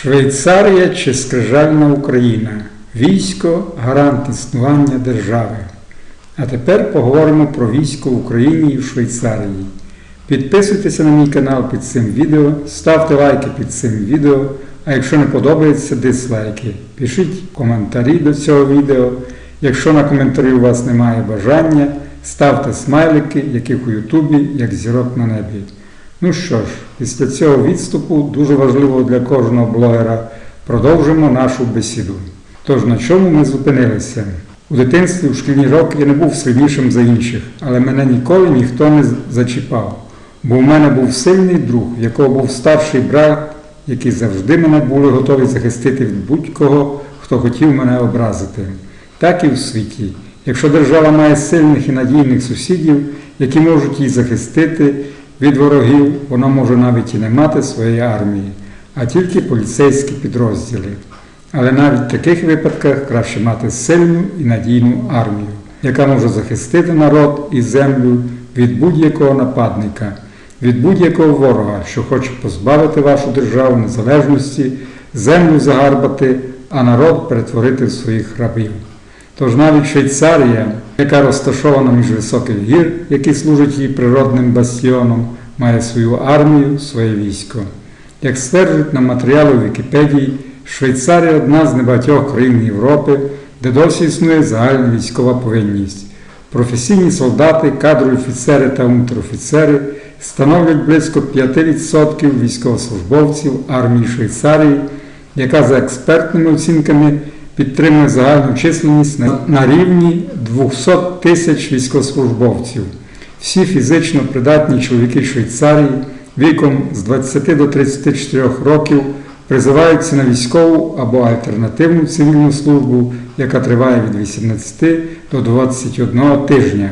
Швейцарія чи скрижальна Україна. Військо гарант існування держави. А тепер поговоримо про військо в Україні і в Швейцарії. Підписуйтеся на мій канал під цим відео, ставте лайки під цим відео, а якщо не подобається, дизлайки. Пишіть коментарі до цього відео. Якщо на коментарі у вас немає бажання, ставте смайлики, яких у Ютубі, як зірок на небі. Ну що ж, після цього відступу, дуже важливо для кожного блогера, продовжимо нашу бесіду. Тож на чому ми зупинилися? У дитинстві, у шкільні роки я не був сильнішим за інших, але мене ніколи ніхто не зачіпав. Бо в мене був сильний друг, в якого був старший брат, які завжди мене були готові захистити від будь-кого, хто хотів мене образити. Так і в світі. Якщо держава має сильних і надійних сусідів, які можуть її захистити від ворогів, вона може навіть і не мати своєї армії, а тільки поліцейські підрозділи. Але навіть в таких випадках краще мати сильну і надійну армію, яка може захистити народ і землю від будь-якого нападника, від будь-якого ворога, що хоче позбавити вашу державу незалежності, землю загарбати, а народ перетворити в своїх рабів. Тож навіть Швейцарія, яка розташована між високих гір, які служать її природним бастіоном, має свою армію, своє військо. Як стверджують на матеріали Вікіпедії, Швейцарія одна з небагатьох країн Європи, де досі існує загальна військова повинність. Професійні солдати, кадрові офіцери та унтерофіцери становлять близько 5% військовослужбовців армії Швейцарії, яка за експертними оцінками підтримує загальну численність на рівні 200 тисяч військовослужбовців. Всі фізично придатні чоловіки Швейцарії віком з 20 до 34 років призиваються на військову або альтернативну цивільну службу, яка триває від 18 до 21 тижня,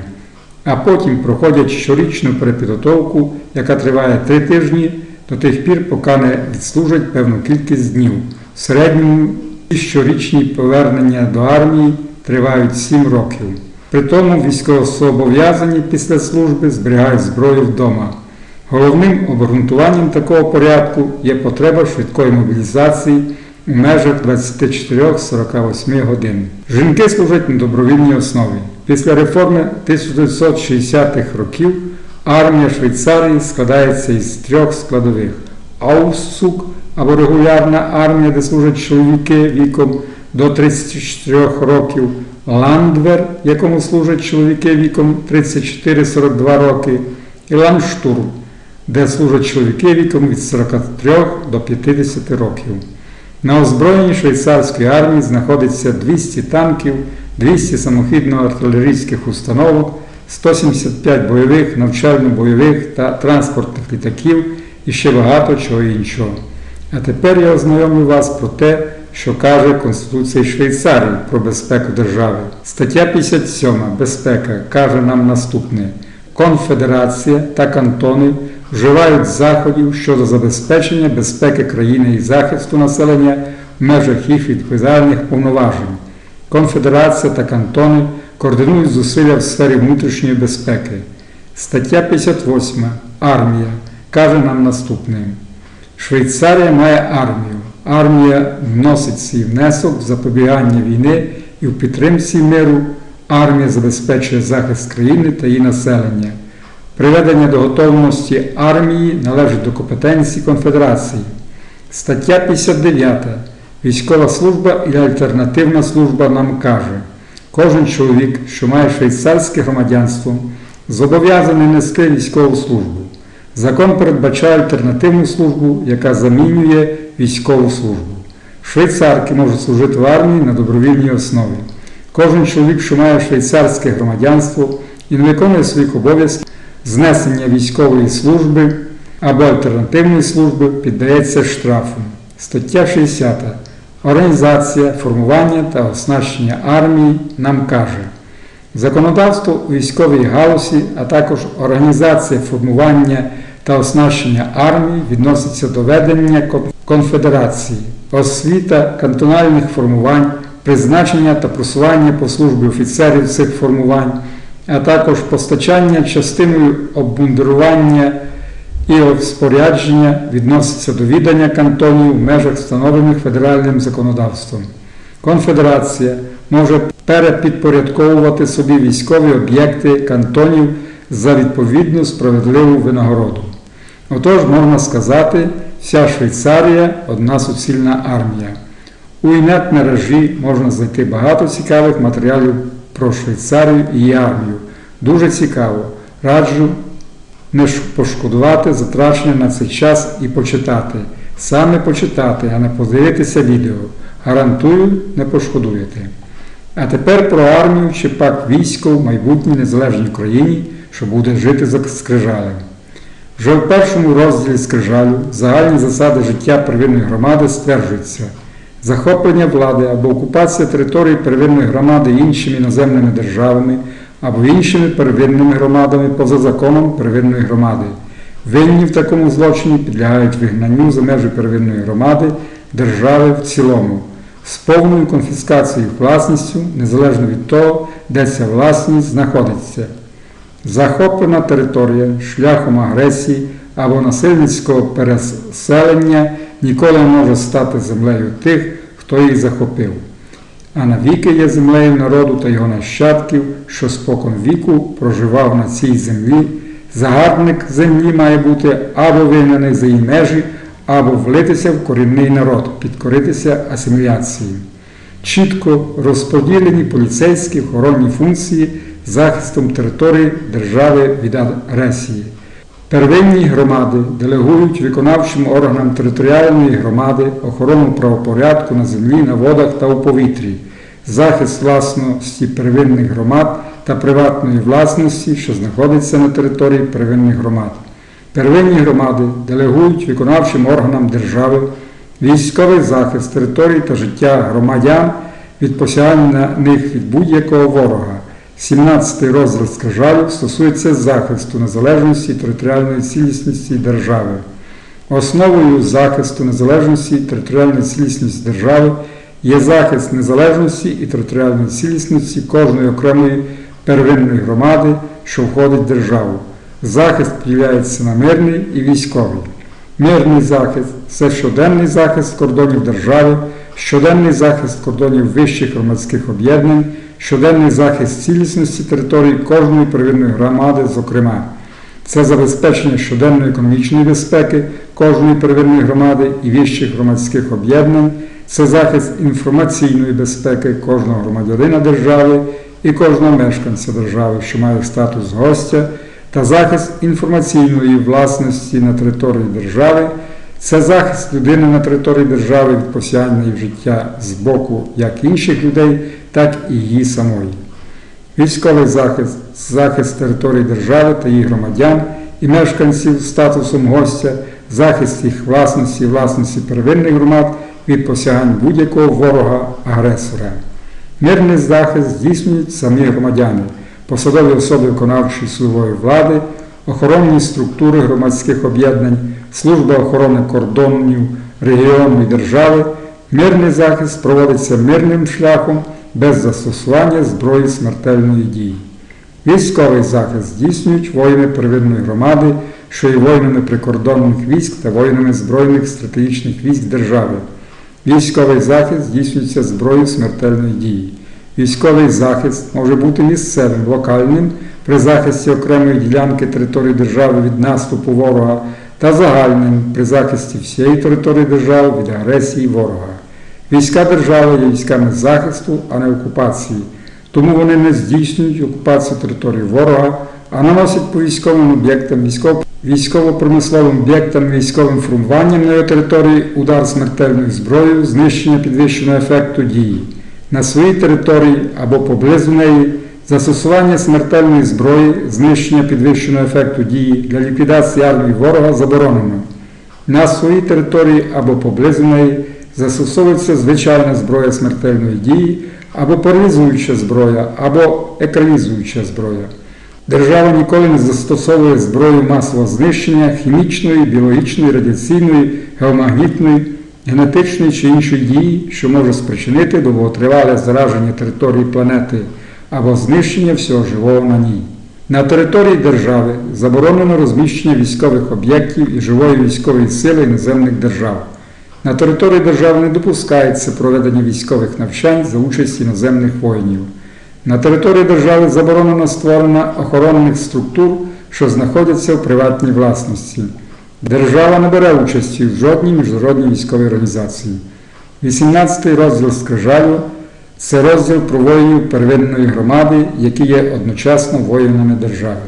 а потім проходять щорічну перепідготовку, яка триває 3 тижні до тих пір, поки не відслужать певну кількість днів. В середньому щорічні повернення до армії тривають 7 років. При тому після служби зберігають зброю вдома. Головним обґрунтуванням такого порядку є потреба швидкої мобілізації у межах 24-48 годин. Жінки служать на добровільній основі. Після реформи 1960-х років армія Швейцарії складається із трьох складових: Ауссук або регулярна армія, де служать чоловіки віком до 34 років, Ландвер, якому служать чоловіки віком 34-42 роки, і Ландштурм, де служать чоловіки віком від 43 до 50 років. На озброєнні швейцарської армії знаходиться 200 танків, 200 самохідно-артилерійських установок, 175 бойових, навчально-бойових та транспортних літаків і ще багато чого іншого. А тепер я ознайомлю вас про те, що каже Конституція Швейцарії про безпеку держави. Стаття 57 Безпека каже нам наступне: Конфедерація та кантони вживають заходів щодо забезпечення безпеки країни і захисту населення в межах їх відповідальних повноважень. Конфедерація та кантони координують зусилля в сфері внутрішньої безпеки. Стаття 58 Армія каже нам наступне. Швейцарія має армію. Армія вносить свій внесок в запобігання війни і в підтримці миру. Армія забезпечує захист країни та її населення. Приведення до готовності армії належить до компетенції Конфедерації. Стаття 59. Військова служба і альтернативна служба нам каже, кожен чоловік, що має швейцарське громадянство, зобов'язаний нести військову службу. Закон передбачає альтернативну службу, яка замінює військову службу. Швейцарки можуть служити в армії на добровільній основі. Кожен чоловік, що має швейцарське громадянство і не виконує своїх обов'язків, знесення військової служби або альтернативної служби піддається штрафу. Стаття 60. Організація, формування та оснащення армії нам каже. Законодавство у військовій галузі, а також організація формування та оснащення армії відноситься до ведення конфедерації, освіта кантональних формувань, призначення та просування по службі офіцерів цих формувань, а також постачання частиною обмундирування і розпорядження відносяться до віддання кантонів в межах встановлених федеральним законодавством. Конфедерація може перепідпорядковувати собі військові об'єкти кантонів за відповідну справедливу винагороду. Отож, можна сказати, вся Швейцарія одна суцільна армія. У інет-мережі можна знайти багато цікавих матеріалів про Швейцарію і її армію. Дуже цікаво. Раджу не пошкодувати затрачення на цей час і почитати. Саме почитати, а не подивитися відео. Гарантую, не пошкодуєте. А тепер про армію чи пак військо в майбутній незалежній Україні, що буде жити за скрижалем. Вже в першому розділі скрижалю загальні засади життя первинної громади стверджуються захоплення влади або окупація території первинної громади іншими іноземними державами або іншими первинними громадами поза законом первинної громади. Винні в такому злочині підлягають вигнанню за межі первинної громади держави в цілому з повною конфіскацією власністю, незалежно від того, де ця власність знаходиться. Захоплена територія шляхом агресії або насильницького переселення ніколи не може стати землею тих, хто її захопив. А навіки є землею народу та його нащадків, що спокон віку проживав на цій землі. Загарбник землі має бути або вигнаний за її межі, або влитися в корінний народ, підкоритися асиміляції. Чітко розподілені поліцейські охоронні функції захистом території держави від агресії. Первинні громади делегують виконавчим органам територіальної громади охорону правопорядку на землі, на водах та у повітрі, захист власності первинних громад та приватної власності, що знаходиться на території первинних громад. Первинні громади делегують виконавчим органам держави військовий захист територій та життя громадян від посягання них від будь-якого ворога. 17-й розділ скрижалю стосується захисту незалежності і територіальної цілісності держави. Основою захисту незалежності і територіальної цілісності держави є захист незалежності і територіальної цілісності кожної окремої первинної громади, що входить в державу. Захист поділяється на мирний і військовий. Мирний захист це щоденний захист кордонів держави, щоденний захист кордонів вищих громадських об'єднань, щоденний захист цілісності території кожної первинної громади, зокрема. Це забезпечення щоденної економічної безпеки кожної первинної громади і вищих громадських об'єднань, це захист інформаційної безпеки кожного громадянина держави і кожного мешканця держави, що має статус гостя, та захист інформаційної власності на території держави, це захист людини на території держави від посягання в життя з боку як інших людей, так і її самої. Військовий захист, захист території держави та її громадян і мешканців статусом гостя, захист їх власності і власності первинних громад від посягань будь-якого ворога-агресора. Мирний захист здійснюють самі громадяни, посадові особи виконавчої судової влади, охоронні структури громадських об'єднань, служба охорони кордонів регіону і держави. Мирний захист проводиться мирним шляхом без застосування зброї смертельної дії. Військовий захист здійснюють воїни первинної громади, що є воїнами прикордонних військ та воїнами збройних стратегічних військ держави. Військовий захист здійснюється зброєю смертельної дії. Військовий захист може бути місцевим, локальним. При захисті окремої ділянки території держави від наступу ворога та загальним при захисті всієї території держави від агресії ворога. Війська держави є військами захисту, а не окупації, тому вони не здійснюють окупацію території ворога, а наносять по військовим об'єктам, військово- військово-промисловим об'єктам, військовим формуванням на його території удар смертельною зброєю, знищення підвищеного ефекту дії на своїй території або поблизу неї, застосування смертельної зброї, знищення підвищеного ефекту дії для ліквідації армії ворога заборонено. На своїй території або поблизу неї застосовується звичайна зброя смертельної дії, або паралізуюча зброя, або екранізуюча зброя. Держава ніколи не застосовує зброю масового знищення хімічної, біологічної, радіаційної, геомагнітної, генетичної чи іншої дії, що може спричинити довготривале зараження території планети або знищення всього живого на ній. На території держави заборонено розміщення військових об'єктів і живої військової сили іноземних держав. На території держави не допускається проведення військових навчань за участі іноземних воїнів. На території держави заборонено створення охоронних структур, що знаходяться в приватній власності. Держава не бере участі в жодній міжнародній військовій організації. 18-й розділ Скрижалю це розділ про воїнів первинної громади, які є одночасно воїнами держави.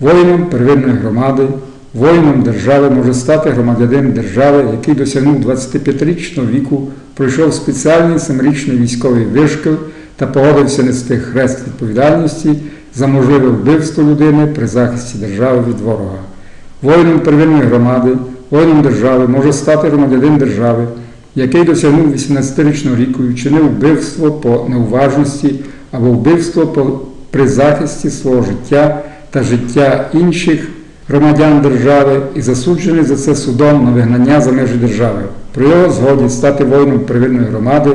Воїном первинної громади, воїном держави може стати громадянин держави, який досягнув 25-річного віку, пройшов спеціальний семирічний військовий вишкіл та погодився нести хрест відповідальності за можливе вбивство людини при захисті держави від ворога. Воїном первинної громади, воїном держави може стати громадянин держави, який досягнув 18-річного віку і вчинив вбивство по неуважності або вбивство по, при захисті свого життя та життя інших громадян держави і засуджений за це судом на вигнання за межі держави. При його згоді стати воїном первинної громади,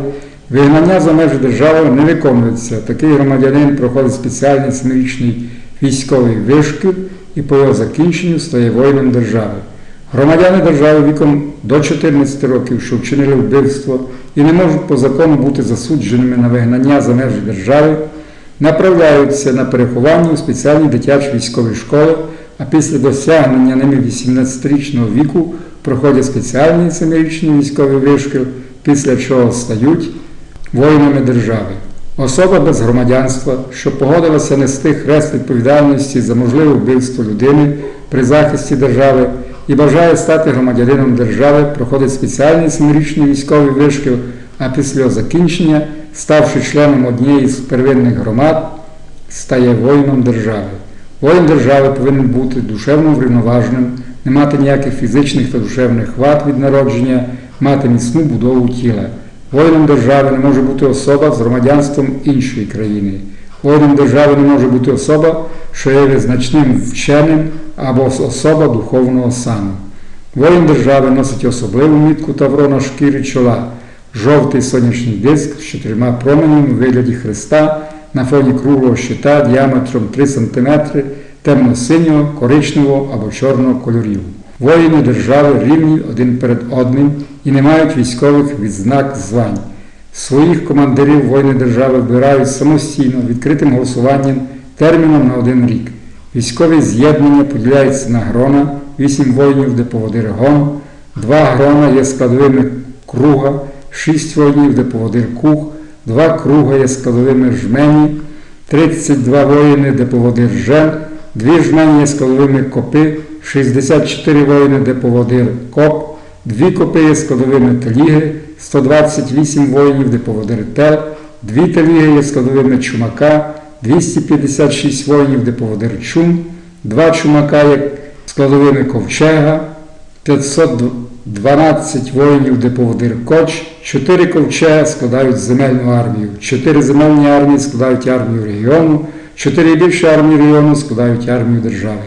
вигнання за межі держави не виконується. Такий громадянин проходить спеціальний семирічний військовий вишкіл і по його закінченню стає воїном держави. Громадяни держави віком до 14 років, що вчинили вбивство і не можуть по закону бути засудженими на вигнання за межі держави, направляються на переховання у спеціальні дитячі військові школи, а після досягнення ними 18-річного віку проходять спеціальний 7-річний військовий вишкіл, після чого стають воїнами держави. Особа без громадянства, що погодилася нести хрест відповідальності за можливе вбивство людини при захисті держави і бажає стати громадянином держави, проходить спеціальний семирічний військовий вишкіл, а після закінчення, ставши членом однієї з первинних громад, стає воїном держави. Воїн держави повинен бути душевно врівноваженим, не мати ніяких фізичних та душевних вад від народження, мати міцну будову тіла. Воїном держави не може бути особа з громадянством іншої країни. Воїном держави не може бути особа, що є визначним вченим або особа духовного сану. Воїн держави носить особливу мітку тавро на шкірі чола, жовтий сонячний диск з чотирма променями у вигляді хреста на фоні круглого щита діаметром 3 см темно-синього, коричневого або чорного кольорів. Воїни держави рівні один перед одним і не мають військових відзнак звань. Своїх командирів воїни держави вибирають самостійно відкритим голосуванням терміном на один рік. Військові з'єднання поділяються на грона, 8 воїнів, де поводир гон, 2 грона є складовими круга, 6 воїнів, де поводир кух, 2 круга є складовими жмені, 32 воїни, де поводир жен, 2 жмені є складовими копи, 64 воїни, де поводир коп, 2 копи є складовими таліги, 128 воїнів, де поводир тел, 2 таліги є складовими чумака, 256 воїнів, де поводир чум, 2 чумака є складовими ковчега, 512 воїнів, де поводир коч, 4 ковчега складають земельну армію, 4 земельні армії складають армію регіону, 4 більші армії регіону складають армію держави.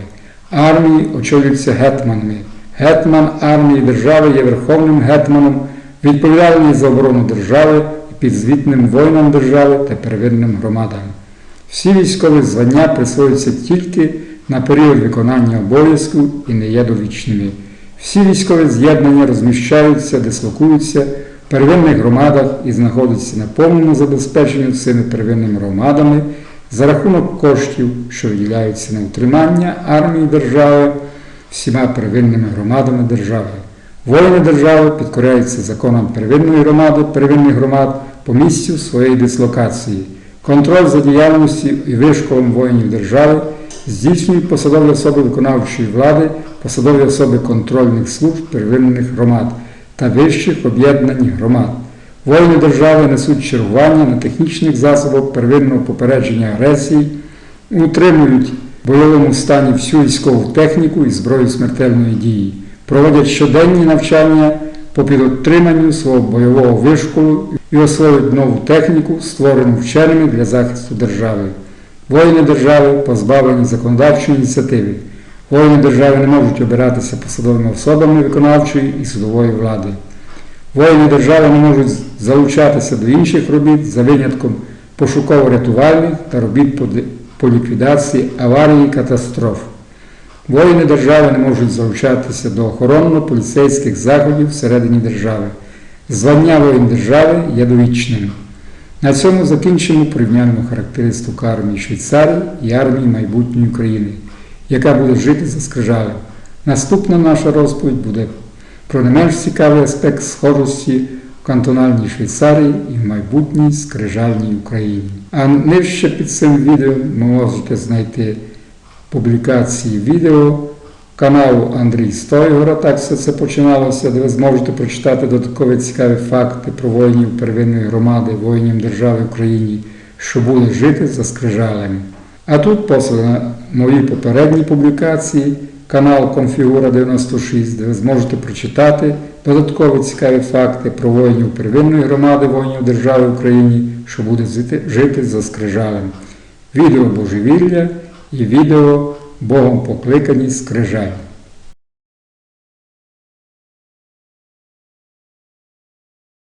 Армії очолюються гетманами. Гетман армії держави є верховним гетманом, відповідальний за оборону держави і підзвітним воїнам держави та первинним громадам. Всі військові звання присвоюються тільки на період виконання обов'язку і не є довічними. Всі військові з'єднання розміщаються, дислокуються в первинних громадах і знаходяться на повному забезпеченні цими первинними громадами за рахунок коштів, що виділяються на утримання армії держави всіма первинними громадами держави. Воїни держави підкоряються законам первинної громади, первинних громад по місцю своєї дислокації. Контроль за діяльністю і вишколом воїнів держави здійснюють посадові особи виконавчої влади, посадові особи контрольних служб первинних громад та вищих об'єднань громад. Воїни держави несуть чергування на технічних засобах первинного попередження агресії, утримують в бойовому стані всю військову техніку і зброю смертельної дії, проводять щоденні навчання по підотриманню свого бойового вишколу і освоюють нову техніку, створену вченими для захисту держави. Воїни держави позбавлені законодавчої ініціативи. Воїни держави не можуть обиратися посадовими особами виконавчої і судової влади. Воїни держави не можуть залучатися до інших робіт за винятком пошуково-рятувальних та робіт по ліквідації аварії і катастроф. Воїни держави не можуть залучатися до охоронно-поліцейських заходів всередині держави. Звання воїн держави є довічним. На цьому закінчимо порівняльну характеристику армії Швейцарії і армії майбутньої України, яка буде жити за скрижалем. Наступна наша розповідь буде про не менш цікавий аспект схожості в кантональній Швейцарії і в майбутній скрижальній Україні. А нижче під цим відео ви можете знайти публікації відео каналу Андрій Стойгора, так все це починалося, де ви зможете прочитати додаткові цікаві факти про воїнів первинної громади, воїнів держави України, що були жити за скрижалями. А тут посили на мої попередні публікації, канал Конфігура 96, де ви зможете прочитати додаткові цікаві факти про воїнів первинної громади, воїнів держави України, що буде жити- за скрижалем. Відео Божевілля і відео Богом покликані скрижаль.